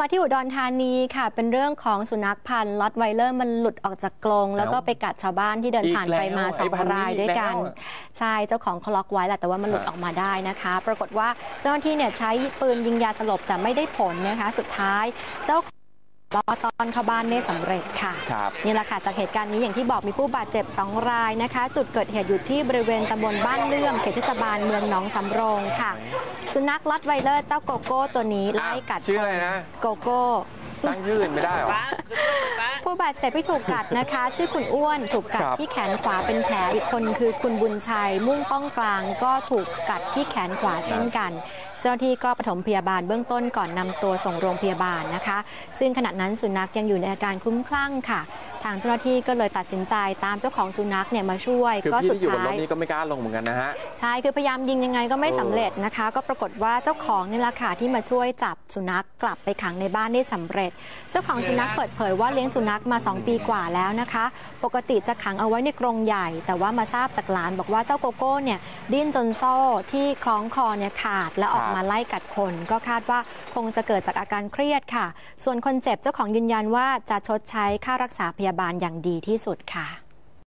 มาที่อุดรธานีค่ะ เป็นเรื่องของสุนัขพันธุ์ลอตไวเลอร์มันหลุดออกจากกรงแล้วก็ไปกัดชาวบ้านที่เดินผ่านไปมาอีกแล้วสองไอ้พันธุ์นี้รายด้วยกันอีกแล้วใช่เจ้าของเขาล็อกไว้แหละแต่ว่ามันหลุดฮะออกมาได้นะคะ ปรากฏว่าเจ้าหน้าที่เนี่ยใช้ปืนยิงยาสลบแต่ไม่ได้ผลนะคะ สุดท้ายเจ้า ล้อตอนเข้าบ้านได้สำเร็จค่ะครับนี่แหละค่ะจากเหตุการณ์นี้อย่างที่บอกมีผู้บาดเจ็บ 2 รายนะคะ จุดเกิดเหตุอยู่ที่บริเวณตำบลบ้านเลื่อมเขตเทศบาลเมืองหนองสำโรงค่ะ สุนัขลอตไวเลอร์เจ้าโกโก้ตัวนี้ไล่กัดชื่ออะไรนะโกโก้ตั้งชื่ออื่นไม่ได้เหรอ ผู้บาดเจ็บที่ถูกกัดนะคะ ชื่อคุณอ้วนถูกกัดครับที่แขนขวาเป็นแผลอีกคนคือคุณบุญชัยมุ่งป้องกลางก็ถูกกัดที่แขนขวาเช่นกัน เจ้าหน้าที่ก็ปฐมพยาบาลเบื้องต้นก่อนนำตัวส่งโรงพยาบาลนะคะ ซึ่งขณะนั้นสุนัขยังอยู่ในอาการคลุ้มคลั่งค่ะ ทางเจ้าหน้าที่ก็เลยตัดสินใจตามเจ้าของสุนัขเนี่ยมาช่วยคือก็พี่สุดที่อยู่บนท้ารถยนี้ก็ไม่กล้าลงเหมือนกันนะฮะใช่คือพยายามยิงยังไงก็ไม่เออสำเร็จนะคะ ก็ปรากฏว่าเจ้าของนี่แหละค่ะที่มาช่วยจับสุนัขกลับไปขังในบ้านได้สำเร็จ เจ้าของสุนัขเปิดเผยว่าเลี้ยงสุนัขมา 2 ปีกว่าแล้วนะคะ ปกติจะขังเอาไว้ในกรงใหญ่ แต่ว่ามาทราบจากหลานบอกว่าเจ้าโกโก้เนี่ย ดิ้นจนโซ่ที่คล้องคอเนี่ยขาดและออกมาไล่กัดคน ก็คาดว่าคงจะเกิดจากอาการเครียดค่ะ ส่วนคนเจ็บเจ้าของยืนยันว่าจะชดใช้ค่ารักษาพยาบาลอย่างดีที่สุดค่ะ